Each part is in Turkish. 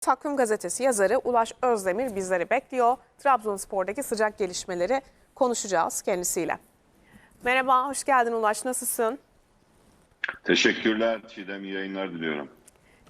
Takvim Gazetesi yazarı Ulaş Özdemir bizleri bekliyor. Trabzonspor'daki sıcak gelişmeleri konuşacağız kendisiyle. Merhaba, hoş geldin Ulaş. Nasılsın? Teşekkürler Çiğdem iyi yayınlar diliyorum.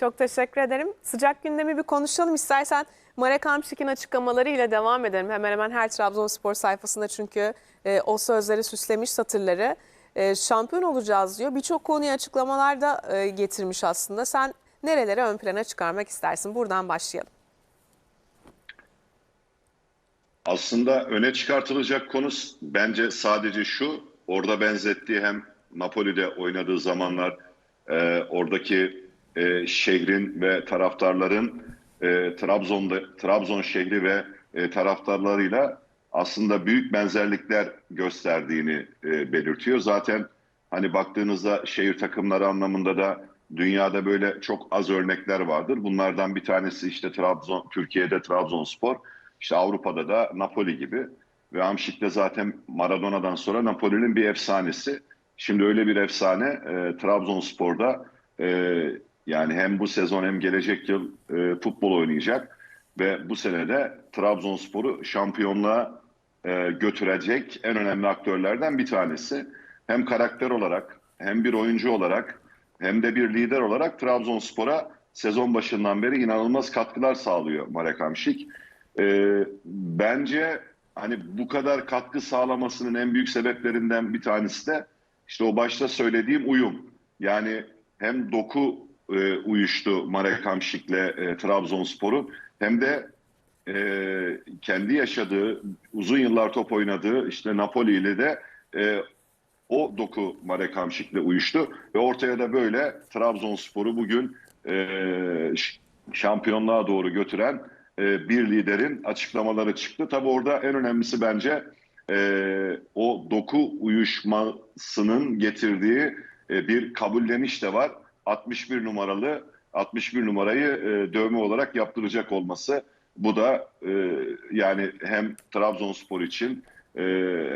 Çok teşekkür ederim. Sıcak gündemi bir konuşalım. İstersen Marek Hamşik'in açıklamalarıyla devam edelim. Hemen hemen her Trabzonspor sayfasında çünkü e, o sözleri süslemiş satırları. E, şampiyon olacağız diyor. Birçok konuyu açıklamalar da e, getirmiş aslında. Sen nerelere ön plana çıkarmak istersin? Buradan başlayalım. Aslında öne çıkartılacak konu bence sadece şu. Orada benzettiği hem Napoli'de oynadığı zamanlar e, oradaki e, şehrin ve taraftarların e, Trabzon'da Trabzon şehri ve e, taraftarlarıyla aslında büyük benzerlikler gösterdiğini e, belirtiyor. Zaten hani baktığınızda şehir takımları anlamında da dünyada böyle çok az örnekler vardır. Bunlardan bir tanesi işte Trabzon, Türkiye'de Trabzonspor, işte Avrupa'da da Napoli gibi. Ve Hamşik de zaten Maradona'dan sonra Napoli'nin bir efsanesi. Şimdi öyle bir efsane e, Trabzonspor'da e, yani hem bu sezon hem gelecek yıl e, futbol oynayacak. Ve bu sene de Trabzonspor'u şampiyonluğa e, götürecek en önemli aktörlerden bir tanesi. Hem karakter olarak hem bir oyuncu olarak hem de bir lider olarak Trabzonspor'a sezon başından beri inanılmaz katkılar sağlıyor Marek Hamşik. Ee, bence hani bu kadar katkı sağlamasının en büyük sebeplerinden bir tanesi de işte o başta söylediğim uyum. Yani hem doku e, uyuştu Marek Hamşik'le e, Trabzonspor'un hem de e, kendi yaşadığı, uzun yıllar top oynadığı işte Napoli ile de e, o doku Marek Hamşik'le uyuştu ve ortaya da böyle Trabzonspor'u bugün e, şampiyonluğa doğru götüren e, bir liderin açıklamaları çıktı. Tabi orada en önemlisi bence e, o doku uyuşmasının getirdiği e, bir kabulleniş de var. 61 numaralı 61 numarayı e, dövme olarak yaptıracak olması. Bu da e, yani hem Trabzonspor için e,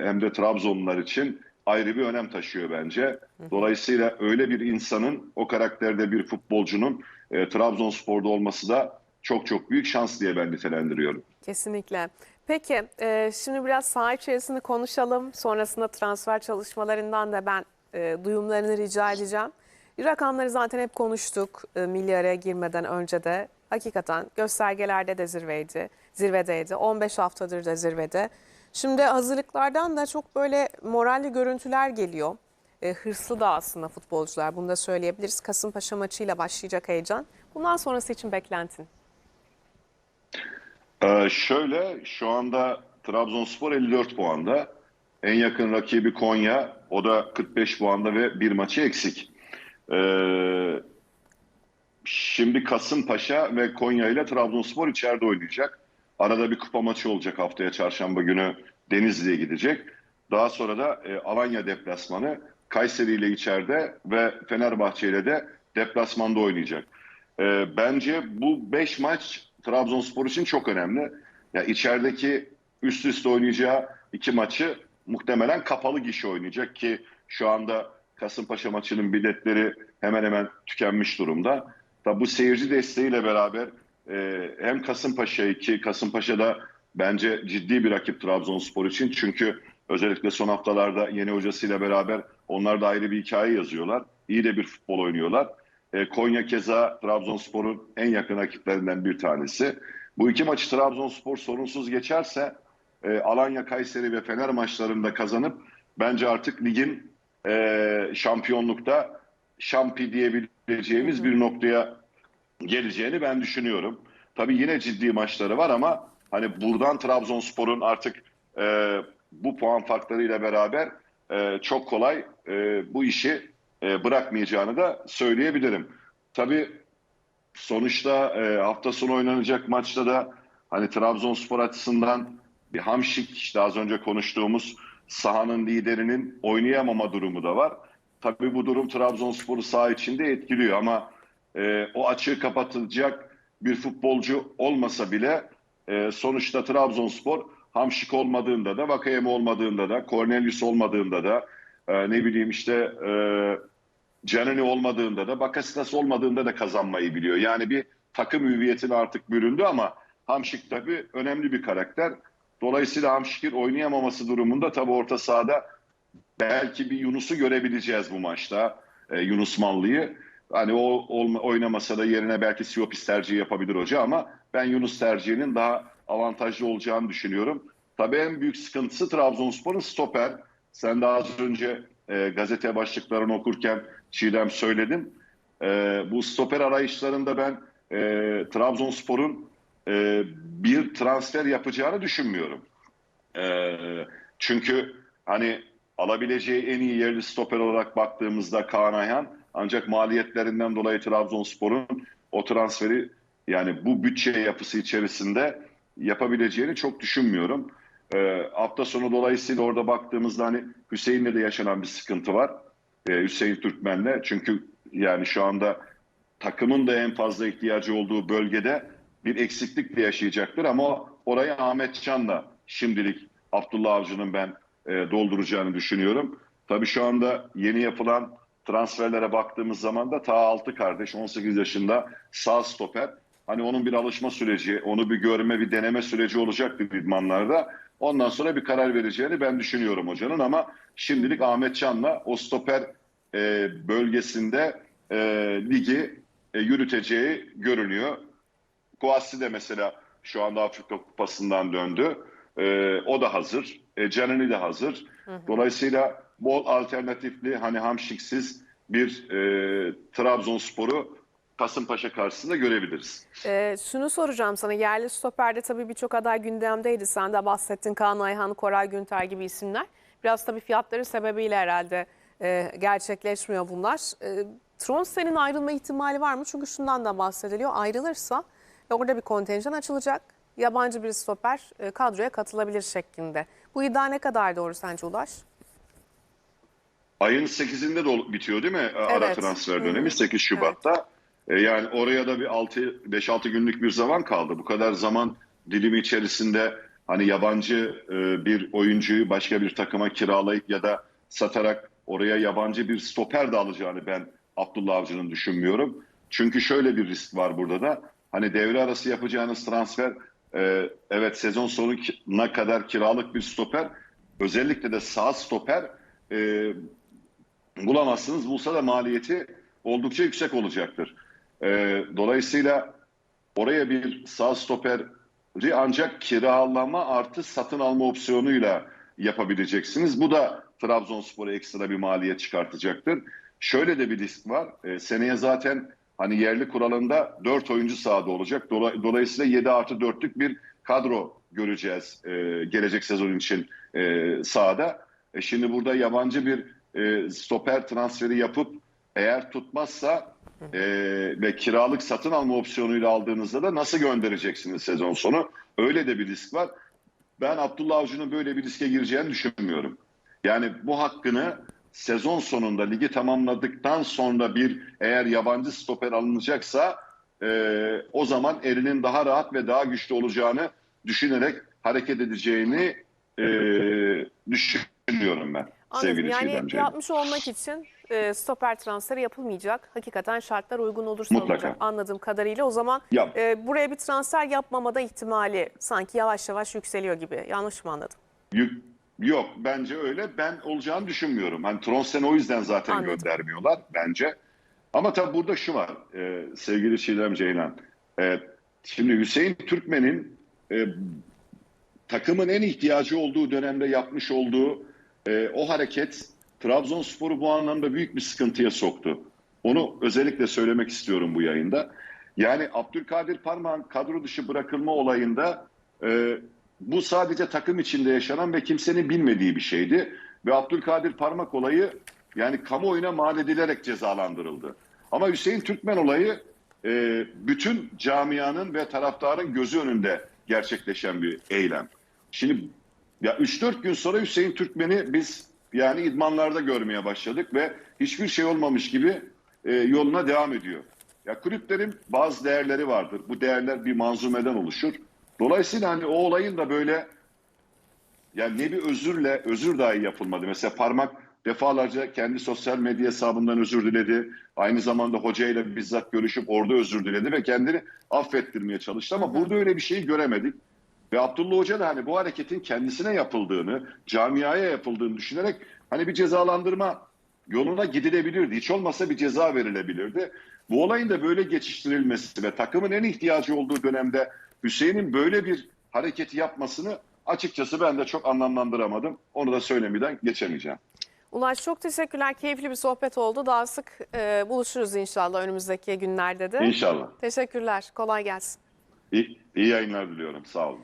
hem de Trabzonlular için ayrı bir önem taşıyor bence. Dolayısıyla öyle bir insanın, o karakterde bir futbolcunun e, Trabzonspor'da olması da çok çok büyük şans diye ben nitelendiriyorum. Kesinlikle. Peki e, şimdi biraz saha içerisinde konuşalım. Sonrasında transfer çalışmalarından da ben e, duyumlarını rica edeceğim. Rakamları zaten hep konuştuk e, milyara girmeden önce de. Hakikaten göstergelerde de zirveydi, zirvedeydi. 15 haftadır da zirvede. Şimdi hazırlıklardan da çok böyle moralli görüntüler geliyor. E, hırslı da aslında futbolcular bunu da söyleyebiliriz. Kasımpaşa maçıyla başlayacak heyecan. Bundan sonrası için beklentin? Ee, şöyle şu anda Trabzonspor 54 puanda. En yakın rakibi Konya. O da 45 puanda ve bir maçı eksik. Ee, şimdi Kasımpaşa ve Konya ile Trabzonspor içeride oynayacak. Arada bir kupa maçı olacak haftaya çarşamba günü Denizli'ye gidecek. Daha sonra da e, Alanya deplasmanı Kayseri ile içeride ve Fenerbahçe ile de deplasmanda oynayacak. E, bence bu 5 maç Trabzonspor için çok önemli. Ya içerideki üst üste oynayacağı iki maçı muhtemelen kapalı gişe oynayacak ki şu anda Kasımpaşa maçının biletleri hemen hemen tükenmiş durumda. Tabi bu seyirci desteğiyle beraber e, hem Kasımpaşa ki Kasımpaşa'da bence ciddi bir rakip Trabzonspor için. Çünkü özellikle son haftalarda yeni hocasıyla beraber onlar da ayrı bir hikaye yazıyorlar. İyi de bir futbol oynuyorlar. E, Konya keza Trabzonspor'un en yakın rakiplerinden bir tanesi. Bu iki maçı Trabzonspor sorunsuz geçerse e, Alanya, Kayseri ve Fener maçlarında kazanıp bence artık ligin e, şampiyonlukta şampi diyebileceğimiz bir noktaya geleceğini ben düşünüyorum. Tabii yine ciddi maçları var ama hani buradan Trabzonspor'un artık e, bu puan farklarıyla beraber e, çok kolay e, bu işi e, bırakmayacağını da söyleyebilirim. Tabii sonuçta e, hafta sonu oynanacak maçta da hani Trabzonspor açısından bir hamşik işte az önce konuştuğumuz sahanın liderinin oynayamama durumu da var. Tabii bu durum Trabzonspor'u saha içinde etkiliyor ama e, o açığı kapatacak bir futbolcu olmasa bile e, sonuçta Trabzonspor Hamşik olmadığında da, Vakayeme olmadığında da, Cornelius olmadığında da, e, ne bileyim işte e, Canini olmadığında da, Bakasitas olmadığında da kazanmayı biliyor. Yani bir takım hüviyetine artık büründü ama Hamşik tabii önemli bir karakter. Dolayısıyla Hamşik'in oynayamaması durumunda tabii orta sahada belki bir Yunus'u görebileceğiz bu maçta. Ee, Yunus Mallı'yı. Hani o olma- oynamasa da yerine belki Siopis tercihi yapabilir hoca ama ben Yunus tercihinin daha avantajlı olacağını düşünüyorum. Tabii en büyük sıkıntısı Trabzonspor'un stoper. Sen de az önce e, gazete başlıklarını okurken Çiğdem söyledin. E, bu stoper arayışlarında ben e, Trabzonspor'un e, bir transfer yapacağını düşünmüyorum. E, çünkü hani alabileceği en iyi yerli stoper olarak baktığımızda Kaan Ayhan ancak maliyetlerinden dolayı Trabzonspor'un o transferi yani bu bütçe yapısı içerisinde yapabileceğini çok düşünmüyorum. Ee, hafta sonu dolayısıyla orada baktığımızda hani Hüseyin'le de yaşanan bir sıkıntı var. Ee, Hüseyin Türkmen'le. Çünkü yani şu anda takımın da en fazla ihtiyacı olduğu bölgede bir eksiklik de yaşayacaktır ama orayı Ahmet Can'la şimdilik Abdullah Avcı'nın ben e, dolduracağını düşünüyorum. Tabii şu anda yeni yapılan transferlere baktığımız zaman da ta altı kardeş 18 yaşında sağ stoper. Hani onun bir alışma süreci, onu bir görme, bir deneme süreci olacaktır idmanlarda. Ondan sonra bir karar vereceğini ben düşünüyorum hocanın ama şimdilik Ahmet Can'la o stoper e, bölgesinde e, ligi e, yürüteceği görünüyor. Kouassi de mesela şu anda Afrika Kupası'ndan döndü. E, o da hazır. E, Canini de hazır. Dolayısıyla bol alternatifli hani hamşiksiz bir e, Trabzonspor'u Kasımpaşa karşısında görebiliriz. Ee, şunu soracağım sana. Yerli stoperde tabii birçok aday gündemdeydi. Sen de bahsettin Kaan Ayhan, Koray Günter gibi isimler. Biraz tabii fiyatları sebebiyle herhalde e, gerçekleşmiyor bunlar. E, Tronsen'in ayrılma ihtimali var mı? Çünkü şundan da bahsediliyor. Ayrılırsa orada bir kontenjan açılacak. Yabancı bir stoper e, kadroya katılabilir şeklinde. Bu iddia ne kadar doğru sence Ulaş? Ayın 8'inde de bitiyor değil mi e, ara Evet. transfer Hı. dönemi 8 Şubat'ta. E, yani oraya da bir 6 5-6 günlük bir zaman kaldı. Bu kadar zaman dilimi içerisinde hani yabancı e, bir oyuncuyu başka bir takıma kiralayıp ya da satarak oraya yabancı bir stoper de alacağını ben Abdullah Avcı'nın düşünmüyorum. Çünkü şöyle bir risk var burada da. Hani devre arası yapacağınız transfer e, evet sezon sonuna kadar kiralık bir stoper özellikle de sağ stoper e, bulamazsınız. Bulsa da maliyeti oldukça yüksek olacaktır. Ee, dolayısıyla oraya bir sağ stoperi ancak kiralama artı satın alma opsiyonuyla yapabileceksiniz. Bu da Trabzonspor'a ekstra bir maliyet çıkartacaktır. Şöyle de bir risk var. Ee, seneye zaten hani yerli kuralında 4 oyuncu sahada olacak. Dola- Dolayısıyla 7 artı 4'lük bir kadro göreceğiz e, gelecek sezon için e, sahada. E, şimdi burada yabancı bir e, stoper transferi yapıp eğer tutmazsa e, ve kiralık satın alma opsiyonuyla aldığınızda da nasıl göndereceksiniz sezon sonu? Öyle de bir risk var. Ben Abdullah Avcı'nın böyle bir riske gireceğini düşünmüyorum. Yani bu hakkını sezon sonunda ligi tamamladıktan sonra bir eğer yabancı stoper alınacaksa e, o zaman elinin daha rahat ve daha güçlü olacağını düşünerek hareket edeceğini e, düşünüyorum ben. Anladım. Sevgili Yani Çiğdemciğim. yapmış olmak için e, stoper transferi yapılmayacak. Hakikaten şartlar uygun olursa Mutlaka. olacak anladığım kadarıyla. O zaman e, buraya bir transfer yapmamada ihtimali sanki yavaş yavaş yükseliyor gibi. Yanlış mı anladım? Yük- Yok bence öyle. Ben olacağını düşünmüyorum. Hani Tronsen o yüzden zaten Anladım. göndermiyorlar bence. Ama tabii burada şu var e, sevgili Çiğdem Ceylan. E, şimdi Hüseyin Türkmen'in e, takımın en ihtiyacı olduğu dönemde yapmış olduğu e, o hareket Trabzonspor'u bu anlamda büyük bir sıkıntıya soktu. Onu özellikle söylemek istiyorum bu yayında. Yani Abdülkadir Parmak'ın kadro dışı bırakılma olayında e, bu sadece takım içinde yaşanan ve kimsenin bilmediği bir şeydi. Ve Abdülkadir Parmak olayı yani kamuoyuna mal edilerek cezalandırıldı. Ama Hüseyin Türkmen olayı e, bütün camianın ve taraftarın gözü önünde gerçekleşen bir eylem. Şimdi ya 3-4 gün sonra Hüseyin Türkmen'i biz yani idmanlarda görmeye başladık ve hiçbir şey olmamış gibi e, yoluna devam ediyor. Ya kulüplerin bazı değerleri vardır. Bu değerler bir manzumeden oluşur. Dolayısıyla hani o olayın da böyle yani ne bir özürle özür dahi yapılmadı. Mesela parmak defalarca kendi sosyal medya hesabından özür diledi. Aynı zamanda hocayla bizzat görüşüp orada özür diledi ve kendini affettirmeye çalıştı ama burada öyle bir şeyi göremedik. Ve Abdullah Hoca da hani bu hareketin kendisine yapıldığını, camiaya yapıldığını düşünerek hani bir cezalandırma yoluna gidilebilirdi. Hiç olmazsa bir ceza verilebilirdi. Bu olayın da böyle geçiştirilmesi ve takımın en ihtiyacı olduğu dönemde Hüseyin'in böyle bir hareketi yapmasını açıkçası ben de çok anlamlandıramadım. Onu da söylemeden geçemeyeceğim. Ulaş çok teşekkürler. Keyifli bir sohbet oldu. Daha sık e, buluşuruz inşallah önümüzdeki günlerde de. İnşallah. Teşekkürler. Kolay gelsin. İyi, iyi yayınlar diliyorum. Sağ olun.